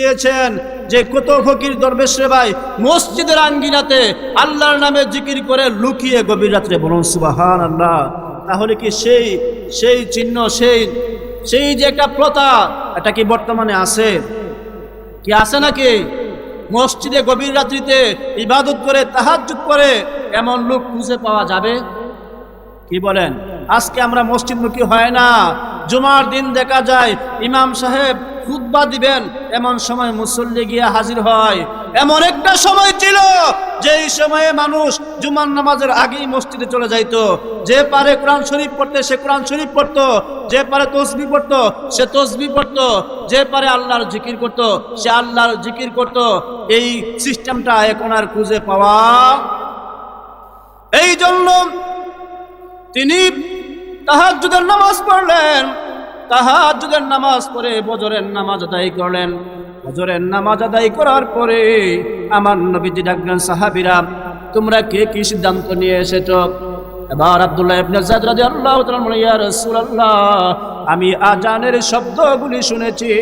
দিয়েছেন যে কত ফকির দরবেশ রে ভাই, মসজিদের আঙ্গিনাতে আল্লাহর নামে জিকির করে লুকিয়ে গভীর রাত্রে বলুন সুবাহান আল্লাহ তাহলে কি সেই সেই চিহ্ন, সেই সেই যে একটা প্রথা, এটা কি বর্তমানে আছে? কি আছে নাকি? মসজিদে গভীর রাত্রিতে ইবাদত করে, তাহাজ্জুদ করে এমন লোক খুঁজে পাওয়া যাবে? কি বলেন? আজকে আমরা মসজিদমুখী হয় না। জুমার দিন দেখা যায় ইমাম সাহেব খুতবা দিবেন। এমন সময় মুসল্লি গিয়ে হাজির হয়। এমন একটা সময় ছিল যেই সময়ে মানুষ জুমার নামাজের আগেই মসজিদে চলে যাইত। যে পারে কোরআন শরীফ পড়তে, সে কোরআন শরীফ পড়তো। যে পারে তসবি পড়তো, সে তসবি পড়তো। যে পারে আল্লাহর জিকির করতো, সে আল্লাহর জিকির করতো। এই সিস্টেমটা এখন আর খুঁজে পাওয়া এই জন্য তিনি তাহাজ্জুদের নামাজ পড়লেন। তাহাজ্জুদের নামাজ পড়ে বজরের নামাজ আদায় করলেন। বজরের নামাজ আদায় করার পরে আমার নবীজি ডাকলেন, সাহাবিরা, তোমরা কে কি সিদ্ধান্ত নিয়ে এসেছ? এবার আব্দুল্লাহ আমি আজানের শব্দগুলি শুনেছি,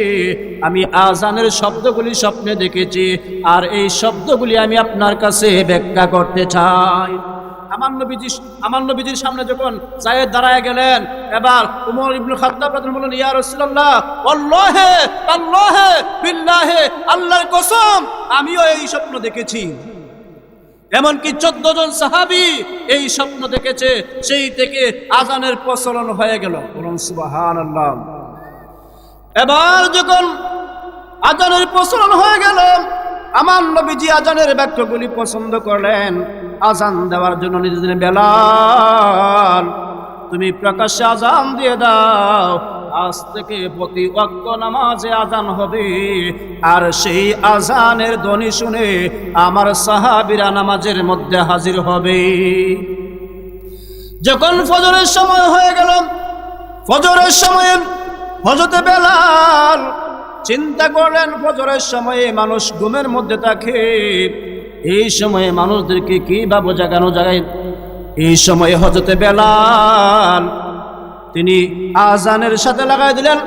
আমি আজানের শব্দগুলি স্বপ্নে দেখেছি, আর এই শব্দগুলি আমি আপনার কাছে ব্যাখ্যা করতে চাই। আমার নবীজি আমার নবীজির সামনে যখন জায়েদ দাঁড়ায় গেলেন, এবার উমর ইবনুল খাত্তাব রাদিয়াল্লাহু বললেন, ইয়া রাসূলুল্লাহ, আল্লাহে আল্লাহে, বিল্লাহে, আল্লাহর কসম, আমিও এই স্বপ্ন দেখেছি। এমনকি চোদ্দ জন সাহাবি এই স্বপ্ন দেখেছে, সেই থেকে আজানের প্রচলন হয়ে গেল। বলুন আল্লাহ এবার যখন আজানের প্রচলন হয়ে গেল, আমার নবীজি আজানের বাক্যগুলি পছন্দ করলেন। আজান দেওয়ার জন্য নিজের বেলাল, তুমি প্রকাশ্যে আজান দিয়ে দাও। আজ থেকে প্রতি অক্ত নামাজে আজান হবে। আর সেই আজানের ধ্বনি শুনে আমার সাহাবিরা নামাজের মধ্যে হাজির হবে। যখন ফজরের সময় হয়ে গেল, ফজরের সময়ে ফজতে বেলাল চিন্তা করলেন, ফজরের সময়ে মানুষ ঘুমের মধ্যে থাকে। এই সময়ে মানুষদেরকে কীভাবে জাগানো যায় এই সময়ে হজতে বেলাল, তিনি আজানের সাথে লাগাই দিলেন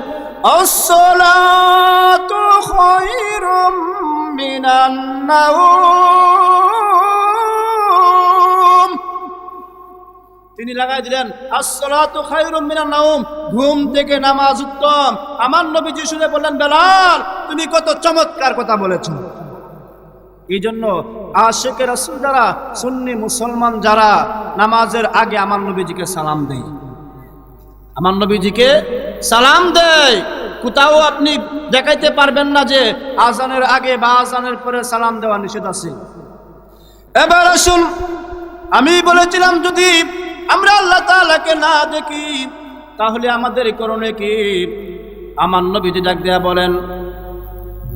তিনি লাগাই দিলেন নাওম, ঘুম থেকে নামাজ উত্তম। আমার নবীজি শুনে বললেন, বেলাল, তুমি কত চমৎকার কথা বলেছ। এই জন্য আশেকে রাসূল যারা, সুন্নি মুসলমান যারা, নামাজের আগে আমার নবীজিকে সালাম দেয় আমার নবীজিকে সালাম দেয় কোথাও আপনি দেখাইতে পারবেন না যে আজানের আগে বা আজানের পরে সালাম দেওয়া নিষেধ আছে। এবার আসুন, আমি বলেছিলাম যদি আমরা আল্লাহ তাআলাকে না দেখি, তাহলে আমাদের করণে কি? আমার নবীজি ডাক দেয়া বলেন,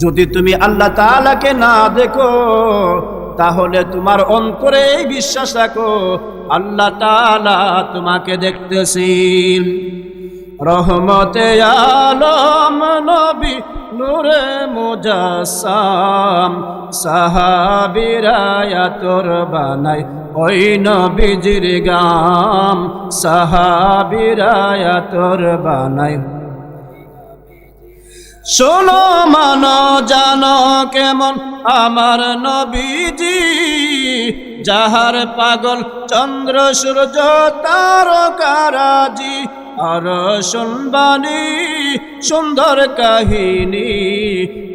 যদি তুমি আল্লাহ তাআলাকে না দেখো তাহলে তোমার অন্তরে বিশ্বাস রাখো, আল্লাহ তাআলা তোমাকে দেখতেছেন। রহমতে আলম নবী নূরে মুজাসাম সাহাবিরায়া তোর বানাই ওই নবীজির গাম সাহাবিরায়া তোর বানাই। শোনো মানো, জানো কেমন আমার নবীজি। যাহার পাগল চন্দ্র, সূর্য, তারকারাজি, আর শুনবানি সুন্দর কাহিনী।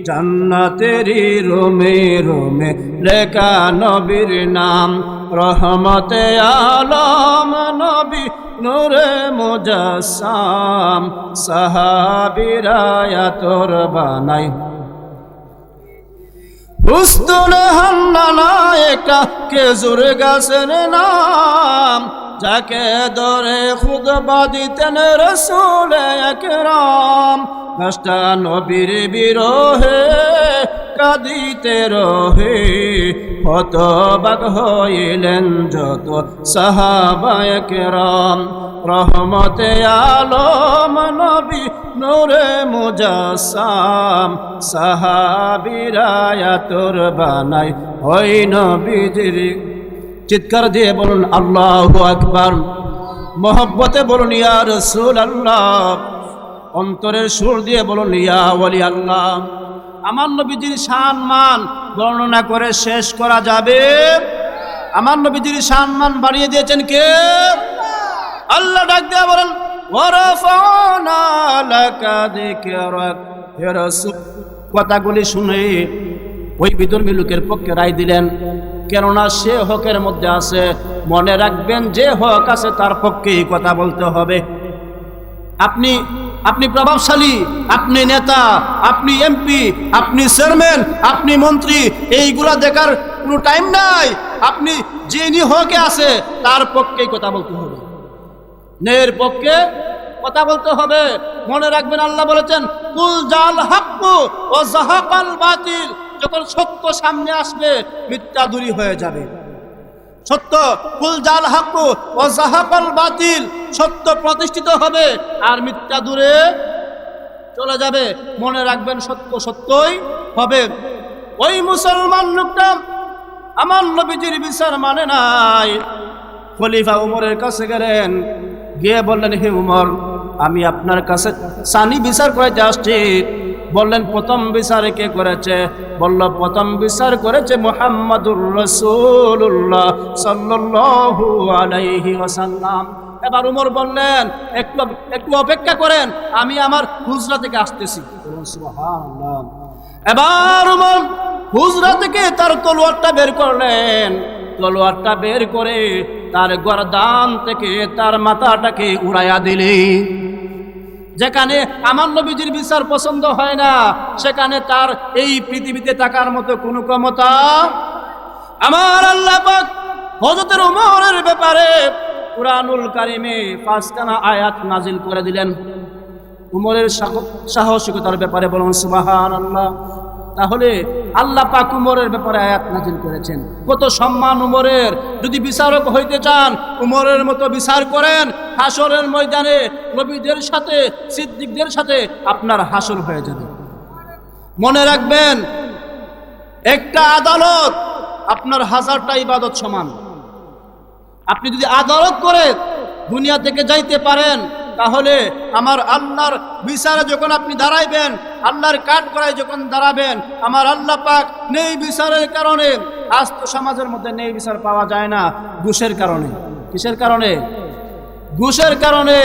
জান্নাতেরি রোমে রোমে লেখা নবীর নাম, রহমতে আলম নবী নূরে মুজাসাম সাহাবিরায়া তোর বানাই। হুস্তুনে হান্নানা একটা খেজুর গাছের নাম, যাকে ধরে খুদ বাদিতেন রসুল একরাম। গাছটা নবীর বিরহে কাঁদিতে রহে, হতবাক হইলেন যত সাহাবায়করাম রহমতে আলম নবী নূরে মুজাসাম সাহাবিরায়া তোর বানাই। ওই নবীজির চিৎকার দিয়ে বলুন, আল্লাহ আকবার। মোহব্বতে বলুন, ইয়া রসুল আল্লাহ অন্তরের সুর দিয়ে বলুন, ইয়া ওয়ালি আল্লাহ আমার নবীজির সম্মান বর্ণনা করে শেষ করা যাবে। আমার নবীজির সম্মান বাড়িয়ে দিয়েছেন কে? আল্লাহ ডাক দেয়া বলেন কথাগুলি শুনে ওই বিধর্মী লোকের পক্ষে রায় দিলেন, কেননা সে হকের মধ্যে আছে, মনে রাখবেন যে হক আছে তার পক্ষেই কথা বলতে হবে। আপনি আপনি প্রভাবশালী, আপনি নেতা, আপনি এমপি, আপনি চেয়ারম্যান, আপনি মন্ত্রী, এইগুলা দেখার কোনো টাইম নাই। আপনি যিনি হকে আছে, তার পক্ষেই কথা বলতে হবে। নের পক্ষে কথা বলতে হবে। মনে রাখবেন আল্লাহ বলেছেন, কুল জাল হাক্কু ও জাহাকাল বাতিল। যখন সত্য সামনে আসবে, মিথ্যা দূরী হয়ে যাবে। সত্য ফুল জাল হাক্কু ও জাহাকাল বাতিল, সত্য প্রতিষ্ঠিত হবে আর মিথ্যা দূরে চলে যাবে। মনে রাখবেন, সত্য সত্যই হবে। ওই মুসলমান লোকটা আমার নবীজির বিচার মানে নাই। খলিফা উমরের কাছে গেলেন, গিয়ে বললেন, হে উমর, আমি আপনার কাছে সানি বিচার করাইতে আসছি। বললেন, প্রথম বিচার কে করেছে? বলল, প্রথম বিচার করেছে মোহাম্মদুর রসুল্লাহ সাল্লাল্লাহু আলাইহি ওয়াসাল্লাম। এবার উমর বললেন, একটু একটু অপেক্ষা করেন, আমি আমার হুজরা থেকে আসতেছি। এবার উমর হুজরা থেকে তার তলোয়ারটা বের করলেন। তলোয়ারটা বের করে তার গরদান থেকে তার মাথাটাকে উড়াইয়া দিলে যেখানে আমার নবীজির বিচার পছন্দ হয় না, সেখানে তার এই পৃথিবীতে থাকার মতো কোনো ক্ষমতা আমার আল্লাহ হজরতের উমরের ব্যাপারে কুরআনুল কারিমে পাঁচখানা আয়াত নাজিল করে দিলেন। উমরের সাহ- সাহসিকতার ব্যাপারে বলুন সুবাহান আল্লাহ তাহলে আল্লাহ পাক উমরের ব্যাপারে আয়াত নাজিল করেছেন। কত সম্মান উমরের। যদি বিচারক হইতে চান, উমরের মতো বিচার করেন হাসরের ময়দানে নবীদের সাথে, সিদ্দিকদের সাথে আপনার হাসর হয়ে যাবে। মনে রাখবেন, একটা আদালত আপনার হাজারটা ইবাদত সমান। আপনি যদি আদালত করে দুনিয়া থেকে যাইতে পারেন তাহলে আমার আল্লাহর বিচারে যখন আপনি দাঁড়াইবেন, আল্লাহর কাঠ করায় যখন দাঁড়াবেন, আমার আল্লাহ পাক নেই বিচারের কারণে, আজ তো সমাজের মধ্যে নেই বিচার পাওয়া যায় না, ঘুষের কারণে। কিসের কারণে? ঘুষের কারণে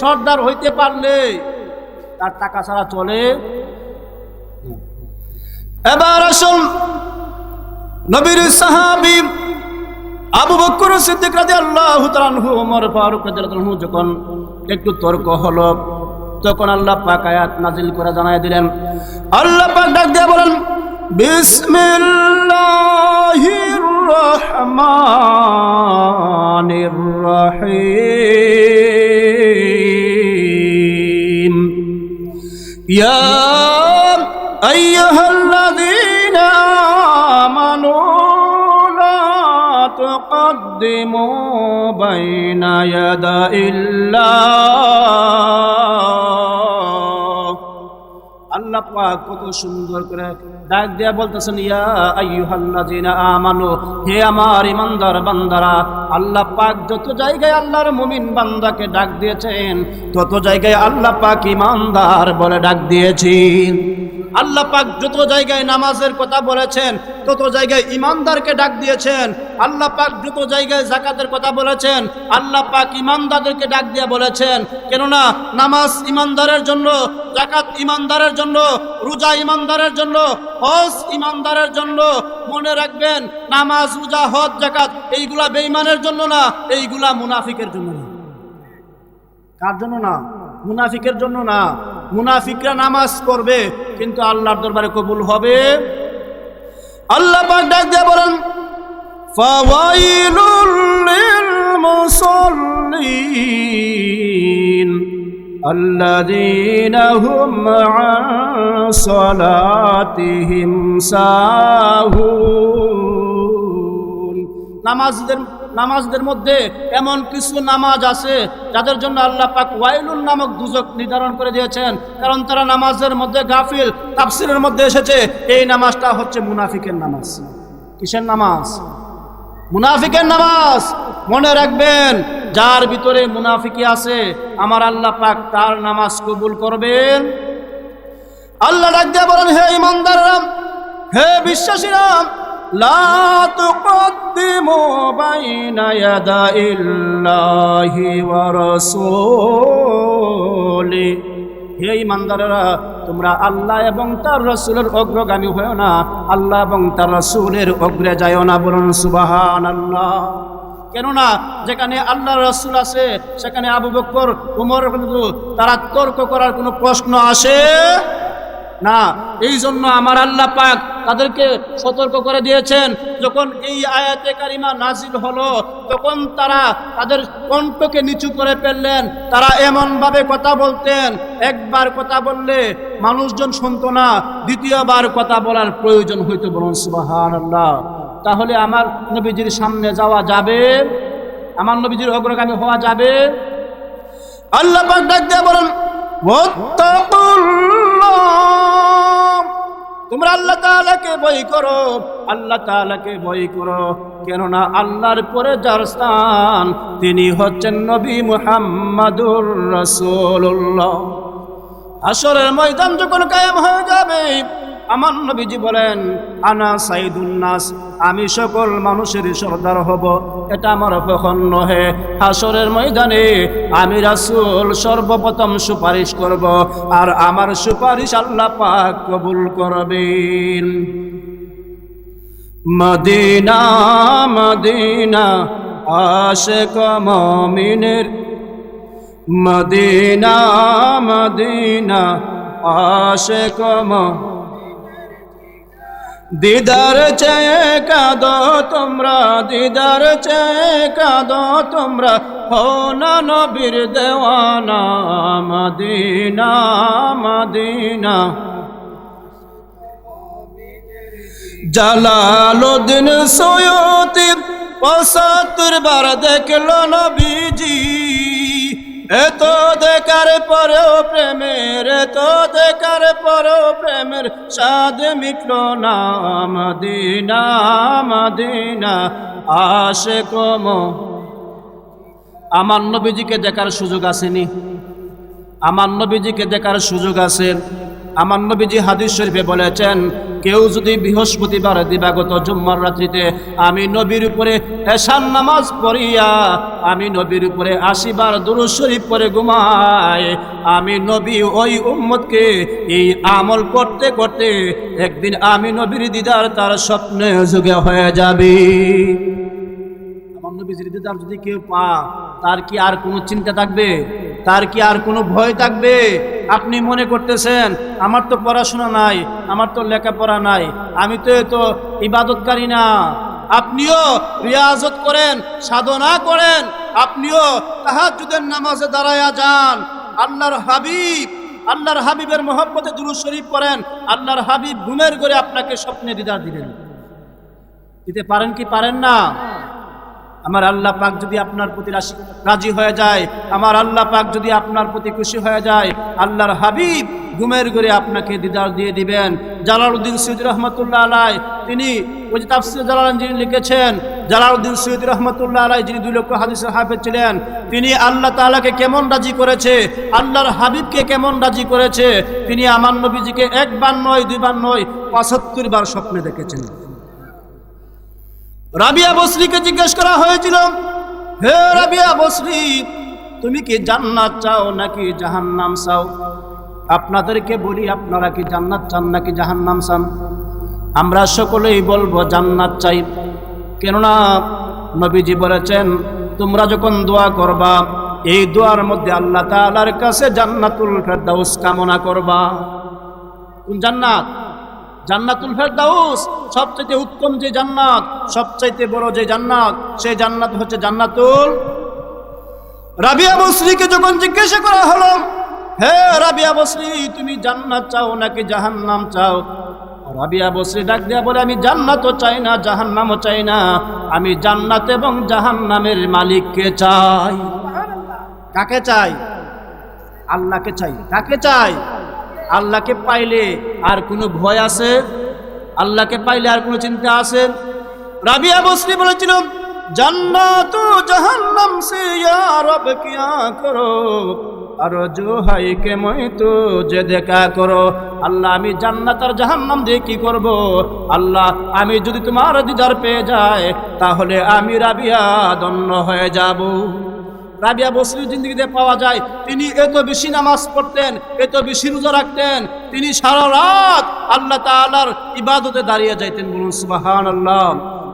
সর্দার হইতে পারলে তার টাকা ছাড়া চলে এবার আসুন নবীর সাহাবী আবু বকর সিদ্দিক রাদিয়াল্লাহু তাআলা ওমর ফারুক রাদিয়াল্লাহু যখন একটু তর্ক হলো। তখন আল্লাহ পাক আয়াত নাজিল করে জানাই দিলেন, আল্লাহ পাক ডাক দিয়ে বলেন, বিসমিল্লাহির রহমানির রহিম। ইয়া আইয়ুহাল تقدموا بين يدي الله আল্লাহ পাক কত সুন্দর করে ডাক দিয়া বলতেছেন ইয়া আইয়ুহাল্লাযিনা আমানু হে আমার ইমানদার বান্দারা আল্লাহ পাক যত জায়গায় আল্লাহর মুমিন বান্দাকে ডাক দিয়েছেন তত জায়গায় আল্লাহ পাক ইমানদার বলে ডাক দিয়েছেন আল্লাহ পাক যত জায়গায় নামাজের কথা বলেছেন, তত জায়গায় ইমানদারকে ডাক দিয়েছেন। আল্লাহ পাক যত জায়গায় জাকাতের কথা বলেছেন, আল্লাহ পাক ইমানদারদেরকে ডাক দিয়ে বলেছেন। কেননা নামাজ ইমানদারের জন্য জাকাত ইমানদারের জন্য, রোজা ইমানদারের জন্য, হজ ইমানদারের জন্য মনে রাখবেন, নামাজ, রোজা, হজ জাকাত এইগুলা বেঈমানের জন্য না, এইগুলা মুনাফিকের জন্য না। কার জন্য না? মুনাফিকের জন্য না। মুনাফিকরা নামাজ পড়বে কিন্তু আল্লাহর দরবারে কবুল হবে আল্লাহ পাক ডাক দিয়ে বলেন ফাওয়াইলুল লিল মুসাল্লিন الذين هم عن صلاتهم ساهون নামাজদের নামাজদের মধ্যে এমন কিছু নামাজ আছে যাদের জন্য আল্লাহ পাক ওয়াইলুল নামক দুজক নির্ধারণ করে দিয়েছেন। কারণ তারা নামাজের মধ্যে গাফিল, তাফসিরের মধ্যে এসেছে। এই নামাজটা হচ্ছে মুনাফিকের নামাজ। কিসের নামাজ? মুনাফিকের নামাজ। মনে রাখবেন, যার ভিতরে মুনাফিকি আছে, আমার আল্লাহ পাক তার নামাজ কবুল করবেন। আল্লাহ ডাক দিয়ে বলেন, হে ইমানদার রাম হে বিশ্বাসীরাম হে ইমানদারেরা তোমরা আল্লাহ এবং তার রসুলের অগ্রগামী হয়েও না, আল্লাহ এবং তার রসুলের অগ্রে যায়ও না বলুন সুবাহান আল্লাহ কেননা, যেখানে আল্লাহ রসুল আছে, সেখানে আবু বক্কর উমর, তারা তর্ক করার কোনো প্রশ্ন আসে না, এই জন্য আমার আল্লাহ পাক তাদেরকে সতর্ক করে দিয়েছেন, যখন এই আয়াতে কারিমা নাজিল হলো, তখন তারা তাদের কণ্ঠকে নিচু করে ফেললেন, তারা এমনভাবে কথা বলতেন, একবার কথা বললে মানুষজন শুনতো না, দ্বিতীয়বার কথা বলার প্রয়োজন হইতো বলুন সুবাহান আল্লাহ তাহলে আমার নবীজির সামনে যাওয়া যাবে আমার নবীজির অগ্রগামী হওয়া যাবে আল্লাহ পাক ডাক দিয়ে বলেন। তোমরা আল্লাহ তালাকে বই করো, আল্লাহ তালাকে বই করো। কেননা আল্লাহর পরে যার স্থান, তিনি হচ্ছেন নবী মুহাম্মাদুর রসুল্লাহ আসরের ময়দান যখন কায়েম হয়ে যাবে আমার নবীজি বলেন, আনা সাইদুন্নাস আমি সকল মানুষের সর্দার হব। এটা আমার কখন নহে? হাসরের ময়দানে আমি রাসূল সর্বপ্রথম সুপারিশ করব আর আমার সুপারিশ আল্লাহ পাক কবুল করবেন। মদিনা মদিনা, আশেক মমিনের। মদিনা মদিনা, আশেক ম- দিদার চেয়ে কাদ তোমরা, দিদার চেয়ে কাদ তোমরা। হো না নবীর দেওয়ানা, মদিনা মদিনা। জালালুদ্দিন সৈয়দি পঁচাত্তর বার দেখল নবীজি। এত দেখার পরেও প্রেমের এত দেখার পরেও প্রেমের স্বাদ মিটল না মদিনা মদিনা। আসে কম আমার নবীজিকে দেখার সুযোগ আসেনি। আমার নবীজিকে দেখার সুযোগ আছে আমার নবীজি হাদিস শরীফে বলেছেন, কেউ যদি বৃহস্পতিবার দিবাগত জুম্মার রাত্রিতে আমি নবীর উপরে এশান নামাজ পড়িয়া আমি নবীর উপরে আশিবার দুরুদ শরীফ পরে ঘুমায় আমি নবী ওই উম্মতকে এই আমল করতে করতে একদিন আমি নবীর দিদার তার স্বপ্নে যুগে হয়ে যাবে। আমার নবীজির দিদার যদি কেউ পা তার কি আর কোনো চিন্তা থাকবে? তার কি আর কোনো ভয় থাকবে? আপনি মনে করতেছেন, আমার তো পড়াশোনা নাই, আমার তো লেখাপড়া নাই, আমি তো তো ইবাদতকারী না। আপনিও রিয়াজত করেন, সাধনা করেন, আপনিও তাহাজ্জুদের নামাজে দাঁড়ায়া যান। আল্লাহর হাবিব, আল্লাহর হাবিবের মহব্বতে দুরুদ শরীফ করেন আল্লাহর হাবিব ঘুমের করে আপনাকে স্বপ্নে দিদার দিলেন। দিতে পারেন কি পারেন না? আমার আল্লাহ পাক যদি আপনার প্রতি রাজি হয়ে যায়, আমার আল্লাহ পাক যদি আপনার প্রতি খুশি হয়ে যায়, আল্লাহর হাবিব ঘুমের ঘরে আপনাকে দিদার দিয়ে দিবেন। জালালউদ্দিন সৈয়দ রহমতুল্লাহ আলাই, তিনি ওই যিনি লিখেছেন, জালালউদ্দিন সৈয়দ রহমতুল্লাহ আলাই, যিনি দুই লক্ষ হাদিসের হাফেজ ছিলেন, তিনি আল্লাহ তাআলাকে কেমন রাজি করেছে, আল্লাহর হাবিবকে কেমন রাজি করেছে, তিনি আমার নবীজিকে একবার নয়, দুইবার নয়, পঁচাত্তর বার স্বপ্নে দেখেছেন। রাবিয়া বসরিকে জিজ্ঞেস করা হয়েছিল, হে রাবিয়া বসরি, তুমি কি জান্নাত চাও নাকি জাহান্নাম চাও? আপনাদেরকে বলি, আপনারা কি জান্নাত চান নাকি জাহান্নাম চান? আমরা সকলেই বলব, জান্নাত চাই। কেননা, নবীজি বলেছেন, তোমরা যখন দোয়া করবা, এই দোয়ার মধ্যে আল্লাহ তাআলার কাছে জান্নাতুল ফেরদাউস কামনা করবা। কোন জান্নাত? জান্নাতুল ফেরদাউস সবচাইতে উত্তম যে জান্নাত সবচাইতে বড় যে জান্নাত সেই জান্নাত হচ্ছে জান্নাতুল রাবিয়া বসরিকে যখন জিজ্ঞাসা করা হলো হে রাবিয়া বসরি তুমি জান্নাত চাও নাকি জাহান্নাম চাও? রাবিয়া বসরি ডাক দিয়া বলে আমি জান্নাতও চাই না জাহান্নামও চাই না। আমি জান্নাত এবং জাহান্নামের মালিককে চাই। কাকে চাই? আল্লাহকে চাই। কাকে চাই? আল্লাহকে পাইলে আর কোনো ভয় আছে? আল্লাহকে পাইলে আর কোনো চিন্তা আছে? রাবিয়া বসরি বলেছিল, জান্নাত জাহান্নাম সে ইয়া রব, কিয়া করো? আর জোহাই কে মই তো যে দেখা করো? আল্লাহ, আমি জান্নাত আর জাহান্নাম দিয়ে কি করব? আল্লাহ, আমি যদি তোমার দিদার পেয়ে যায় তাহলে আমি রাবিয়া দন্য হয়ে যাব। রাবিয়া বসরির জিন্দগিতে পাওয়া যায়। তিনি এত বেশি নামাজ পড়তেন, এত বেশি রোজা রাখতেন, তিনি সারা রাত আল্লাহ তাআলার ইবাদতে দাঁড়িয়ে যাইতেন বলুন সুবাহান আল্লাহ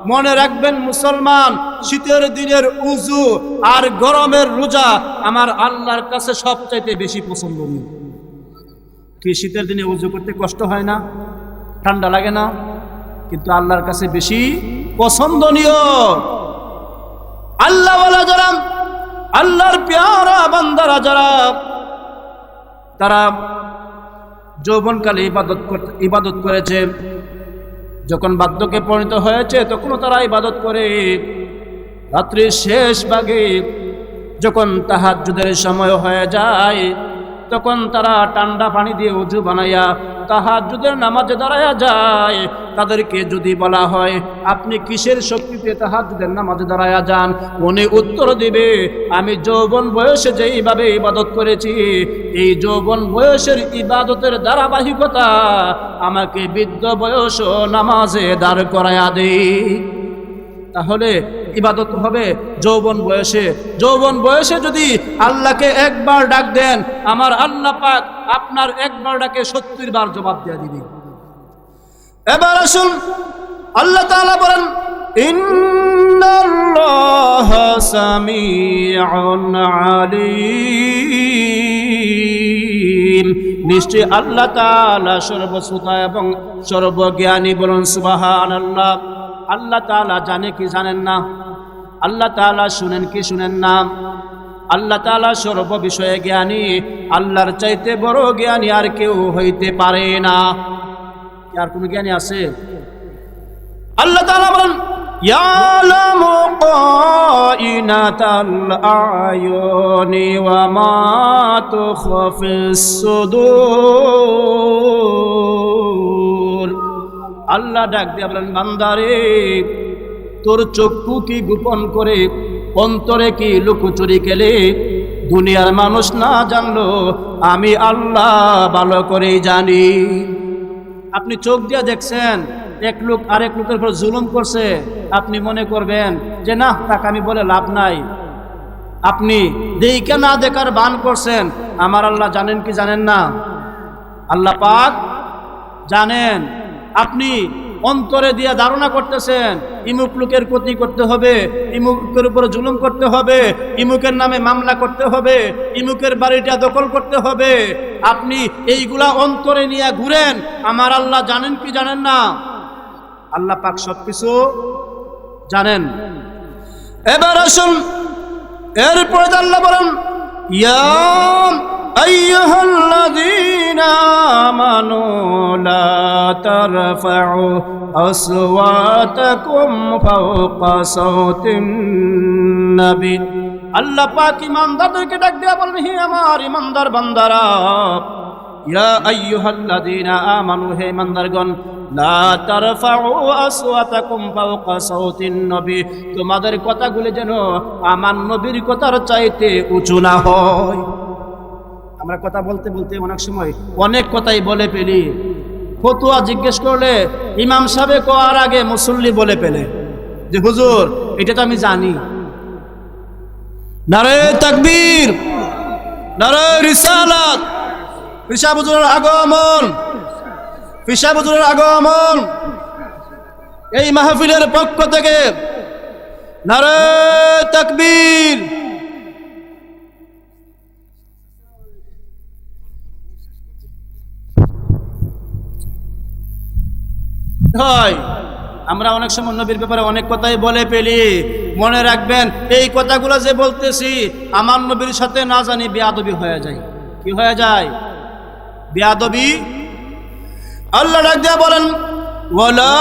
মনে রাখবেন মুসলমান, শীতের দিনের উজু আর গরমের রোজা আমার আল্লাহর কাছে সবচাইতে বেশি পছন্দনীয়। কি শীতের দিনে উজু করতে কষ্ট হয় না? ঠান্ডা লাগে না? কিন্তু আল্লাহর কাছে বেশি পছন্দনীয়। আল্লাহওয়ালা যারা আল্লাহর পেয়ারা বান্দারা যারা, তারা যৌবনকালে ইবাদত ইবাদত করেছে। যখন বাদ্যকে পরিণত হয়েছে, তখনও তারা ইবাদত করে। রাত্রির শেষ ভাগে যখন তাহাজ্জুদের সময় হয়ে যায়, তখন তারা ঠান্ডা পানি দিয়ে উজু বানাইয়া তাহাজ্জুদের নামাজে দাঁড়ায়া যায়। তাদেরকে যদি বলা হয়, আপনি কিসের শক্তিতে তাহাত তাহাজ্জুদের নামাজে দাঁড়ায়া যান? উনি উত্তর দিবে, আমি যৌবন বয়সে যেইভাবে ইবাদত করেছি, এই যৌবন বয়সের ইবাদতের ধারাবাহিকতা আমাকে বৃদ্ধ বয়স নামাজে দাঁড় করায়া দেয় তাহলে ইবাদত হবে যৌবন বয়সে। যৌবন বয়সে যদি আল্লাহকে একবার ডাক দেন, আমার আল্লাহ পাক আপনার একবার ডাকে সত্তর বার জবাব দিয়ে দিবে। এবার আসুন। আল্লাহ তাআলা বলেন, ইন্নাল্লাহ সামিউন আলিম। নিশ্চয় আল্লাহ তাআলা সর্বশ্রোতা এবং সর্বজ্ঞানী বলুন, সুবহানাল্লাহ। আল্লাহ তাআলা জানে কি জানেন না? আল্লাহ তাআলা শুনেন কি শুনেন না? আল্লাহ তাআলা সর্ব বিষয়ে জ্ঞানী, আল্লাহর চাইতে বড় জ্ঞানী আর কেউ হইতে পারে না। আর কোনো জ্ঞানী আছে? আল্লাহ তাআলা বলেন ইয়ালামু কাইনাতাল আয়ুনি ওয়া মা তুখফিস সুদূর। আল্লাহ ডাক দিয়ে বলেন, বান্দারে, তোর চক্ষু কি গোপন করে? অন্তরে কি লুকোচুরি কেলে দুনিয়ার মানুষ না জানলো? আমি আল্লাহ ভালো করেই জানি। আপনি চোখ দিয়ে দেখছেন, এক লোক আরেক লোকের উপর জুলুম করছে, আপনি মনে করবেন যে না তাকে আমি বলে লাভ নাই। আপনি দেইকে না দেখার বান করছেন, আমার আল্লাহ জানেন কি জানেন না? আল্লাহ পাক জানেন। আপনি অন্তরে দিয়ে ধারণা করতেছেন, ইমুক লোকের ক্ষতি করতে হবে, ইমুকের উপরে জুলুম করতে হবে, ইমুকের নামে মামলা করতে হবে, ইমুকের বাড়িটা দখল করতে হবে। আপনি এইগুলা অন্তরে নিয়ে ঘুরেন, আমার আল্লাহ জানেন কি জানেন না? আল্লাহ পাক সব কিছু জানেন। এবার আসুন, এরপরে আল্লাহ বলেন, ইয়া আইয়ুহাল্লাযী الذين آمنوا لا ترفعوا أصواتكم فوق صوت النبي আল্লাহ পাক ইমানদারদেরকে ডাক দেয়া বলেন হে আমার ইমানদার বান্দারা ইয়া আইয়ুহাল্লাযীনা আমানু হে ইমানদারগণ লা তারফাউ আসওয়াতাকুম ফাওকা সাউতিন নবী তোমাদের কথাগুলি যেন আমার নবীর কথার চাইতে উঁচু না হয় আমরা কথা বলতে বলতে অনেক সময় অনেক কথাই বলে ফেলি। ফতুয়া জিজ্ঞেস করলে ইমাম সাহেব কোয়ার আগে মুসল্লি বলে পেলে যে, হুজুর, এটা তো আমি জানি। নারে তাকবীর, নারে রিসালাত পিসা আগমন পিসা বুজুরের আগমন। এই মাহফিলের পক্ষ থেকে নারে তাকবীর হয়। আমরা অনেক সময় নবীর ব্যাপারে অনেক কথাই বলে পেলি মনে রাখবেন, এই কথাগুলো যে বলতেছি, আমার নবীর সাথে না জানি বেয়াদবি হয়ে যায়। কি হয়ে যায়? বেয়াদবি? আল্লাহ ডাক বলেন ওলা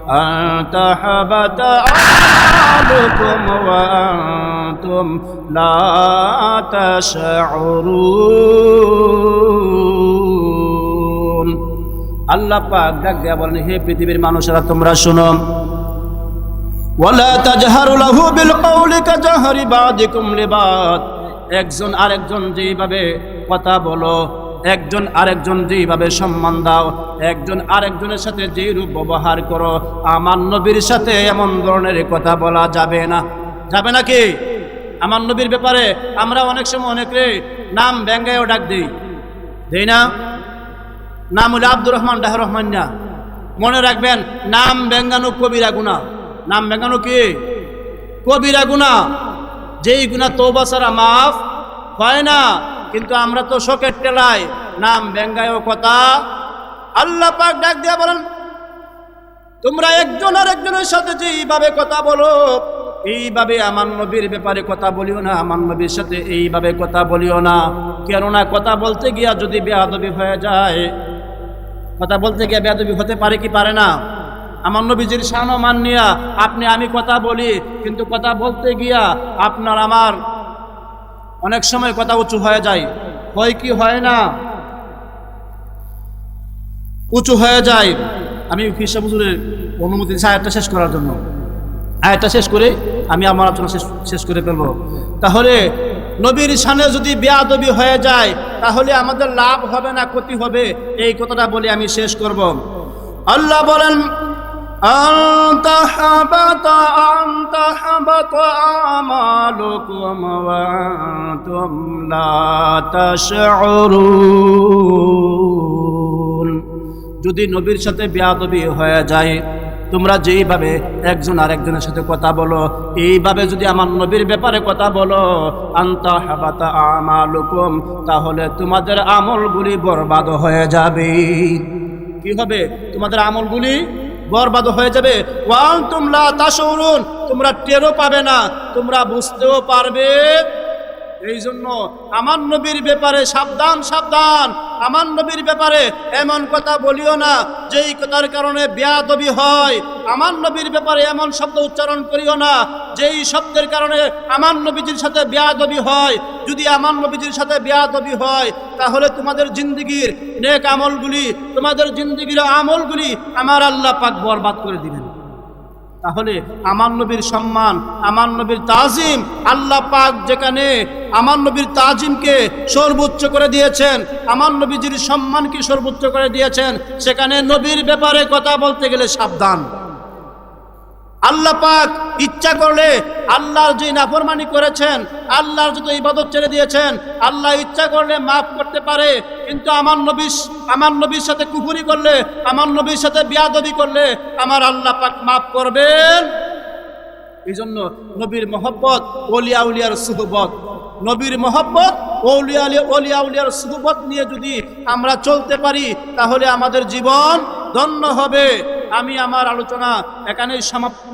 تجهروا له بالقول كجهر بعضكم لبعض أن تحبط أعمالكم وأنتم لا تشعرون আল্লাহ পাক ডাক দেয়া বলেন হে পৃথিবীর মানুষেরা তোমরা শুনো ওয়ালা তাজহারু লাহু বিল কওলি কাজহারি বাদিকুম লিবাদ একজন আরেকজন যেভাবে কথা বলো একজন আরেকজন যেভাবে সম্মান দাও, একজন আরেকজনের সাথে যে রূপ ব্যবহার করো, আমার নবীর সাথে এমন ধরনের কথা বলা যাবে না। যাবে নাকি আমার নবীর ব্যাপারে আমরা অনেক সময় অনেকে নাম ব্যঙ্গায়ও ডাক দিই। দেই না? নাম হলো আব্দুর রহমান ডাহ রহমান না। মনে রাখবেন, নাম ব্যঙ্গানো কবিরা গুণা নাম ব্যঙ্গানো কি? কবিরা গুণা যেই গুণা তৌবা ছাড়া মাফ হয় না। কিন্তু আমরা তো শোকের টেলায়। নাম ব্যঙ্গায় কথা। আল্লাহ পাক ডাক দিয়া বলেন, তোমরা একজন আর একজনের সাথে যেইভাবে কথা বলো, এইভাবে আমার নবীর ব্যাপারে কথা বলিও না, আমার নবীর সাথে এইভাবে কথা বলিও না। কেননা কথা বলতে গিয়া যদি বেয়াদবি হয়ে যায়, কথা বলতে গিয়া বেয়াদবি হতে পারে কি পারে না? আমার নবীজির শানো মান নিয়া আপনি আমি কথা বলি, কিন্তু কথা বলতে গিয়া আপনার আমার অনেক সময় কথা উঁচু হয়ে যায়। হয় কি হয় না? উঁচু হয়ে যায়। আমি ফিরসা হুজুরের অনুমতি দিচ্ছি আয়াতটা শেষ করার জন্য। আয়াতটা শেষ করে আমি আমার আলোচনা শেষ শেষ করে ফেলব। তাহলে নবীর সামনে যদি বেয়াদবি হয়ে যায়, তাহলে আমাদের লাভ হবে না, ক্ষতি হবে। এই কথাটা বলে আমি শেষ করব। আল্লাহ বলেন أنت حبط أنت حبط أعمالكم وأنتم لا تشعرون যদি নবীর সাথে বেয়াদবি হয়ে যায় তোমরা যেইভাবে একজন আরেকজনের সাথে কথা বলো এইভাবে যদি আমার নবীর ব্যাপারে কথা বলো আন্তা হাবাতা আমালুকুম তাহলে তোমাদের আমলগুলি বরবাদ হয়ে যাবে কি হবে তোমাদের আমলগুলি বরবাদ হয়ে যাবে। ওয়াং তোমরা তাসরুন তোমরা টেরও পাবে না তোমরা বুঝতেও পারবে। এই জন্য আমার নবীর ব্যাপারে সাবধান সাবধান। আমার নবীর ব্যাপারে এমন কথা বলিও না, যেই কথার কারণে বেয়াদবি হয়। আমার নবীর ব্যাপারে এমন শব্দ উচ্চারণ করিও না, যেই শব্দের কারণে আমার নবীজির সাথে বেয়াদবি হয়। যদি আমার নবীজির সাথে বেয়াদবি হয়, তাহলে তোমাদের জিন্দগির নেক আমলগুলি, তোমাদের জিন্দগির আমলগুলি আমার আল্লাহ পাক বরবাদ করে দিবেন। তাহলে আমার নবীর সম্মান, আমার নবীর তাজিম আল্লাহ পাক যেখানে আমার নবীর তাজিমকে সর্বোচ্চ করে দিয়েছেন, আমার নবীজির সম্মানকে সর্বোচ্চ করে দিয়েছেন, সেখানে নবীর ব্যাপারে কথা বলতে গেলে সাবধান। আল্লাহ পাক ইচ্ছা করলে আল্লাহর যে নাফরমানি করেছেন আল্লাহর যত ইবাদত ছেড়ে দিয়েছেন, আল্লাহ ইচ্ছা করলে মাফ করতে পারে, কিন্তু আমার নবী, আমার নবীর সাথে কুফুরি করলে, আমার নবীর সাথে বিয়াদবি করলে আমার আল্লাহ পাক মাফ করবেন। এই জন্য নবীর মহব্বত, ওলিয়া উলিয়ার সুহবত। নবীর মহব্বত, ওলিয়া ওলিয়া উলিয়ার সুহবত নিয়ে যদি আমরা চলতে পারি, তাহলে আমাদের জীবন ধন্য হবে। আমি আমার আলোচনা এখানেই সমাপ্ত